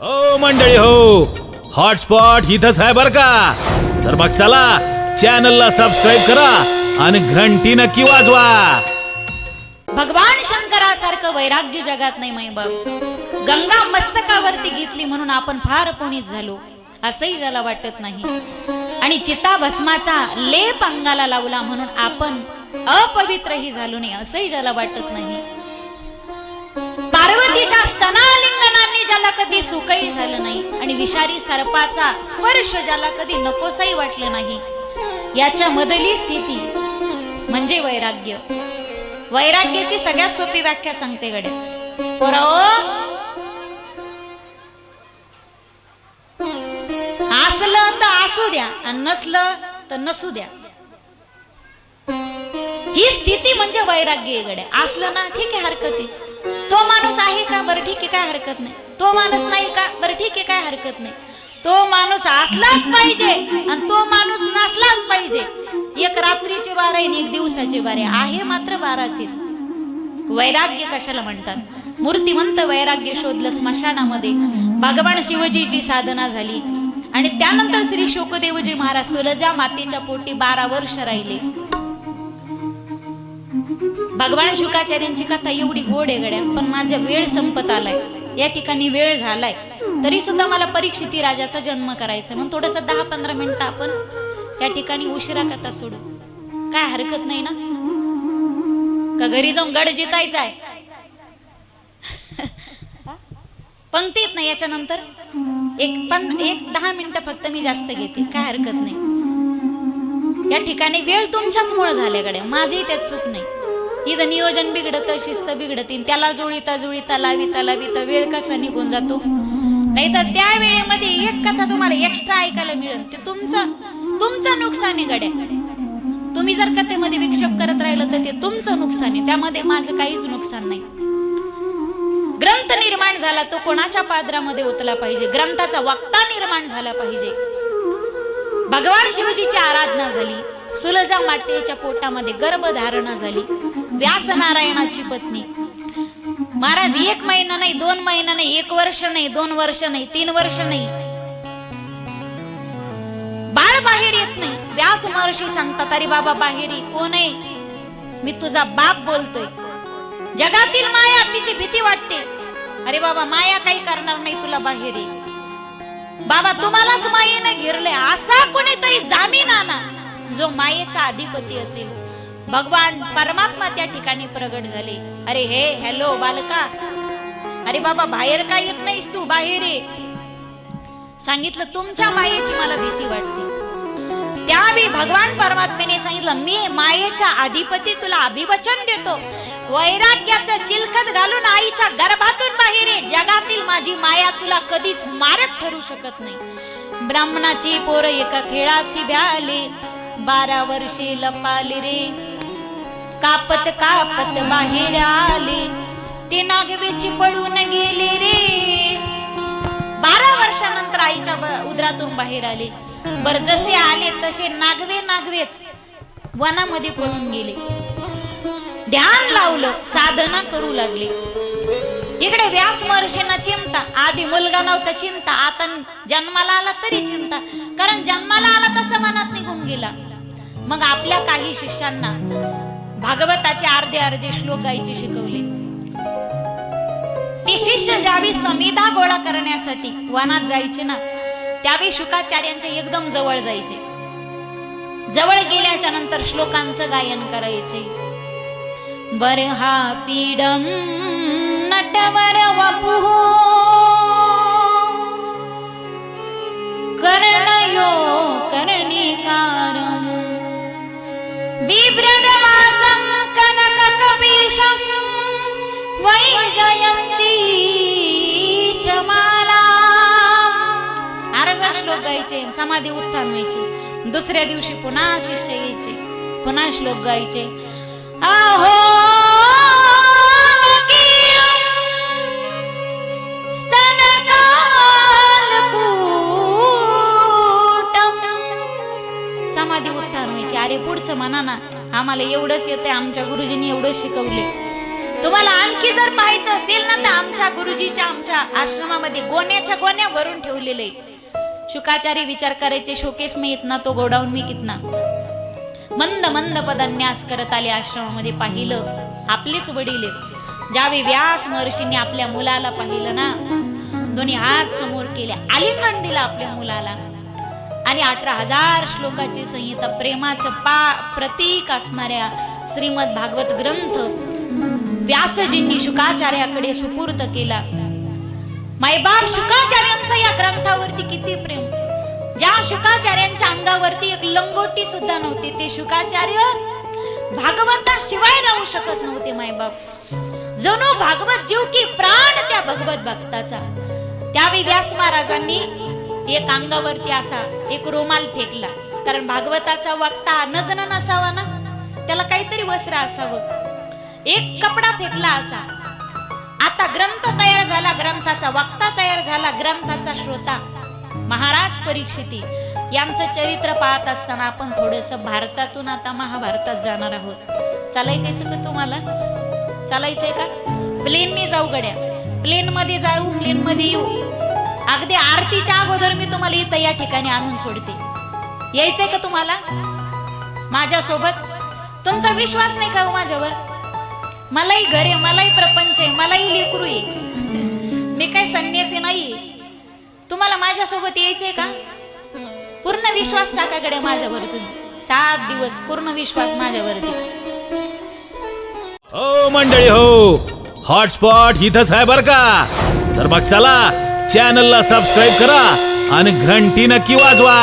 हो मंडळी हो. हॉटस्पॉट इथंच आहे बर का? तर मग चला चॅनलला सबस्क्राईब करा आणि घंटी नक्की वाजवा. भगवान शंकरासारखं वैराग्य जगात नाही माई बाप. गंगा मस्तकावरती घेतली म्हणून आपण फार पुणीत झालो असंही ज्याला वाटत नाही. आणि चिता भस्माचा लेप अंगाला लावला म्हणून आपण अपवित्रही झालो नाही असंही ज्याला वाटत नाही. पार्वतीच्या स्तनालिंग ज्याला कधी सुखही झालं नाही आणि विषारी सर्पाचा स्पर्श ज्याला कधी नकोसही वाटलं नाही. याच्या मधली स्थिती म्हणजे वैराग्य. वैराग्याची सगळ्यात सोपी व्याख्या सांगते गडे. असलं तर असू द्या आणि नसलं तर नसू द्या. ही स्थिती म्हणजे वैराग्य गड्या असलं ना ठीक आहे हरकत आहे. तो माणूस आहे का? बरं ठीक आहे काय हरकत नाही. तो माणूस नाही का? बरं ठीक आहे काय हरकत नाही. तो माणूस असलाच पाहिजे आणि तो माणूस नसलाच पाहिजे. एक रात्रीचे बारा आणि एक दिवसाचे बारे आहे मात्र बाराचे वैराग्य कशाला म्हणतात? मूर्तिमंत वैराग्य शोधलं स्मशानामध्ये. भगवान शिवजीची साधना झाली. आणि त्यानंतर श्री शोकदेवजी महाराज सुलजा मातेच्या पोटी बारा वर्ष राहिले. भगवान शुकाचार्यांची कथा एवढी गोड आहे गड्या पण माझा वेळ संपत आलाय. या ठिकाणी वेळ झालाय. तरी सुद्धा मला परीक्षिती राजाचा जन्म करायचा म्हणून थोडस दहा पंधरा मिनिटं आपण त्या ठिकाणी उशिरा कथा सोडू. काय हरकत नाही ना? का घरी जाऊन गड जितायचा आहे? पंक्तीत नाही याच्यानंतर? एक पण एक दहा मिनिटं फक्त मी जास्त घेते. काय हरकत नाही. या ठिकाणी वेळ तुमच्याच मुळे झाल्या गड्या. माझी त्यात चूक नाही. इथं नियोजन बिघडत शिस्त बिघडतीन. त्याला जुळीता जुळीता लाविता लाविता वेळ कसा निघून जातो? नाही तर त्या वेळेमध्ये एक कथा तुम्हाला एक्स्ट्रा ऐकायला मिळेल. ते तुमचं तुमचं नुकसान आहे गड्या. तुम्ही जर कथेमध्ये विक्षेप करत राहिलं तर ते तुमचं नुकसान आहे. त्यामध्ये माझं काहीच नुकसान नाही. ग्रंथ निर्माण झाला तो कोणाच्या पादरामध्ये ओतला पाहिजे? ग्रंथाचा वक्ता निर्माण झाला पाहिजे. भगवान शिवजीची आराधना झाली. सुलजा मातेच्या पोटामध्ये गर्भधारणा झाली. व्यास नारायणाची पत्नी. महाराज एक महिना नाही दोन महिना नाही एक वर्ष नाही दोन वर्ष नाही तीन वर्ष नाही. बाळ बाहेर येत नाही. व्यास महर्षी सांगतात अरे बाबा बाहेर कोण आहे? मी तुझा बाप बोलतोय. जगातील माया तिची भीती वाटते. अरे बाबा माया काही करणार नाही तुला बाहेर बाबा तुम्हालाच मायेने घेरले असा कोणीतरी जामीन आणा. जो मायेचा अधिपती असेल. भगवान परमात्मा त्या ठिकाणी प्रगट झाले. अरे हे हॅलो बालका. अरे बाबा बाहेर काय येत नाहीस तू बाहेर ये. सांगितलं तुमच्या मायेची मला भीती वाटते. त्यावेळी भगवान परमात्मेने सांगितलं मी मायेचा अधिपती तुला अभिवचन देतो. वैराग्याचं चिलखत घालून आईच्या गर्भातून बाहेर ये. जगातील माझी माया तुला कधीच मारक ठरू शकत नाही. ब्राह्मणाची पोर एका खेळासी भ्याली. बारा वर्षी लपाली रे. कापत कापत बाहेर आली. ती नागवेची पळून गेली रे. बारा वर्षानंतर आईच्या उदरातून बाहेर आले. बर जसे आले तसे नागवे नागवेच वनामध्ये पळून गेले. ध्यान लावलं साधना करू लागले. इकडे व्यास महर्षींना चिंता आधी मुलगा नव्हता चिंता आता जन्माला आला तरी चिंता. कारण जन्माला आला तसं मनात निघून गेला. मग आपल्या काही शिष्यांना भागवताचे अर्धे अर्धे श्लोक गायचे शिकवले. ते शिष्य ज्यावेळी समिधा गोळा करण्यासाठी वनात जायचे ना त्यावेळी शुकाचार्यांच्या एकदम जवळ जायचे. जवळ गेल्याच्यानंतर श्लोकांचं गायन करायचे. बरहा पीडम नटवर वपु वैजयन्ती अर्धा श्लोक गायचे समाधी उत्थान व्हायचे. दुसऱ्या दिवशी पुन्हा शिष्य यायचे पुन्हा श्लोक गायचे. आहो समाधी उत्थान व्हायचे. अरे पुढचं म्हणा ना आम्हाला एवढंच येते आमच्या गुरुजींनी एवढंच शिकवले तुम्हाला आणखी जर पाहायचं असेल ना तर आमच्या गुरुजीच्या आमच्या आश्रमामध्ये गोण्याच्या गोण्या भरून ठेवलेले शुकाचारी विचार करायचे शोकेस मी इतना तो गोडाऊन मी कितना मंद मंद पदन्यास करत आले आश्रमामध्ये पाहिलं. आपलेच वडील ज्यावेळी व्यास महर्षींनी आपल्या मुलाला पाहिलं ना दोन्ही हात समोर केले आलिंगण दिलं आपल्या मुलाला. आणि अठरा हजार श्लोकाची संहिता प्रेमाचं पा प्रतीक असणाऱ्या श्रीमद भागवत ग्रंथ व्यासजींनी शुकाचार्याकडे सुपूर्त केला. मायबाप शुकाचार्यांचं या ग्रंथावरती किती प्रेम. ज्या शुकाचार्यांच्या अंगावरती एक लंगोटी सुद्धा नव्हती ते शुकाचार्य भागवता शिवाय राहू शकत नव्हते मायबाप जणू भागवत जीव की प्राण त्या भगवत भक्ताचा. त्यावेळी व्यास महाराजांनी एक अंगावरती असा एक रुमाल फेकला. कारण भागवताचा वक्ता नग्न नसावा ना त्याला काहीतरी वस्त्र असावं. एक कपडा फेकला असा. आता ग्रंथ तयार झाला ग्रंथाचा वक्ता तयार झाला ग्रंथाचा श्रोता. महाराज परीक्षिती यांचं चरित्र पाहत असताना आपण थोडस भारतातून आता महाभारतात जाणार आहोत. चालायचं का तुम्हाला? चालायचंय का? प्लेनने जाऊ गड्या. प्लेन मध्ये जाऊ प्लेन मध्ये येऊ. अगदी आरतीच्या अगोदर मी तुम्हाला इथं या ठिकाणी आणून सोडते. यायचंय का तुम्हाला? माझ्यासोबत? तुमचा विश्वास नाही का हो माझ्यावर? मलाही घर आहे मलाही प्रपंच आहे मलाही लेकरू आहे. मी काय संन्यासी नाही. तुम्हाला माझ्यासोबत यायचंय का? पूर्ण विश्वास टाकाकडे माझ्यावर सात दिवस पूर्ण विश्वास माझ्यावरती. हो मंडळी हो. हॉटस्पॉट इथंच आहे बर का? तर मग चला चॅनलला सबस्क्राईब करा आणि घंटी नक्की वाजवा.